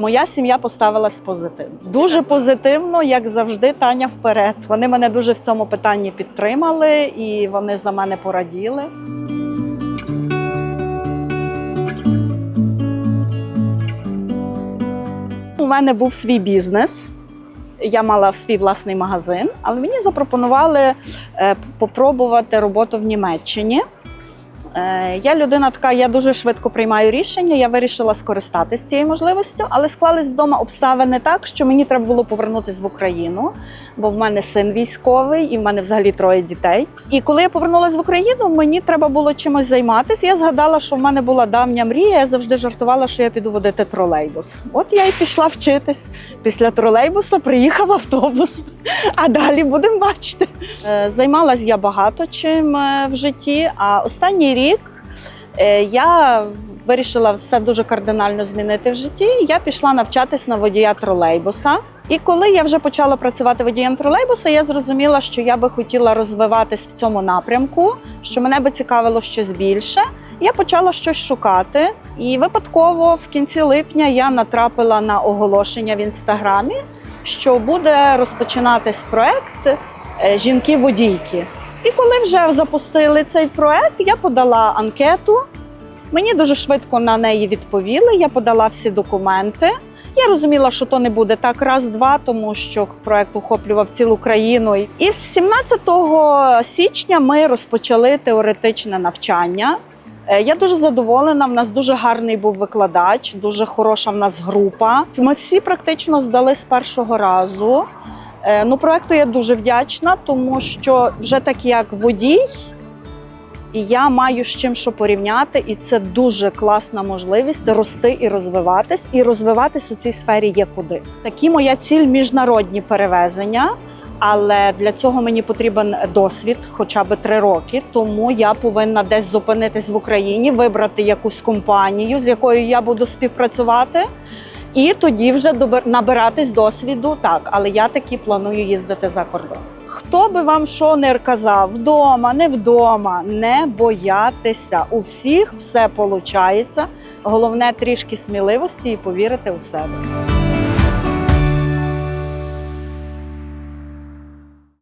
Моя сім'я поставилась позитивно. Дуже позитивно, як завжди, Таня вперед. Вони мене дуже в цьому питанні підтримали і вони за мене пораділи. У мене був свій бізнес. Я мала свій власний магазин, але мені запропонували е, попробувати роботу в Німеччині. Е, Я людина така, я дуже швидко приймаю рішення. Я вирішила скористатися цією можливістю, але склались вдома обставини так, що мені треба було повернутися в Україну, бо в мене син військовий і в мене взагалі троє дітей. І коли я повернулася в Україну, мені треба було чимось займатися. Я згадала, що в мене була давня мрія. Я завжди жартувала, що я піду водити тролейбус. От я й пішла вчитись. Після тролейбуса приїхав автобус. А далі будемо бачити. Е, Займалась я багато чим е, в житті. А останній рік е, я вирішила все дуже кардинально змінити в житті. Я пішла навчатись на водія тролейбуса. І коли я вже почала працювати водієм тролейбуса, я зрозуміла, що я би хотіла розвиватись в цьому напрямку, що мене би цікавило щось більше. Я почала щось шукати, і випадково в кінці липня я натрапила на оголошення в інстаграмі, що буде розпочинатись проект е, Жінки-водійки. І коли вже запустили цей проект, я подала анкету. Мені дуже швидко на неї відповіли. Я подала всі документи. Я розуміла, що то не буде так раз-два, тому що проект охоплював цілу країну. І з 17 січня ми розпочали теоретичне навчання. Е, Я дуже задоволена. В нас дуже гарний був викладач, дуже хороша в нас група. Ми всі практично здали з першого разу. Е, Ну, проекту я дуже вдячна, тому що вже так як водій, я маю з чим що порівняти, і це дуже класна можливість рости і розвиватись. І розвиватись у цій сфері є куди. Такі моя ціль міжнародні перевезення. Але для цього мені потрібен досвід, хоча б три роки. Тому я повинна десь зупинитись в Україні, вибрати якусь компанію, з якою я буду співпрацювати, і тоді вже набиратись досвіду. Так, але я таки планую їздити за кордон. Хто би вам що не казав, вдома, не вдома, не боятися. У всіх все виходить. Головне трішки сміливості і повірити у себе.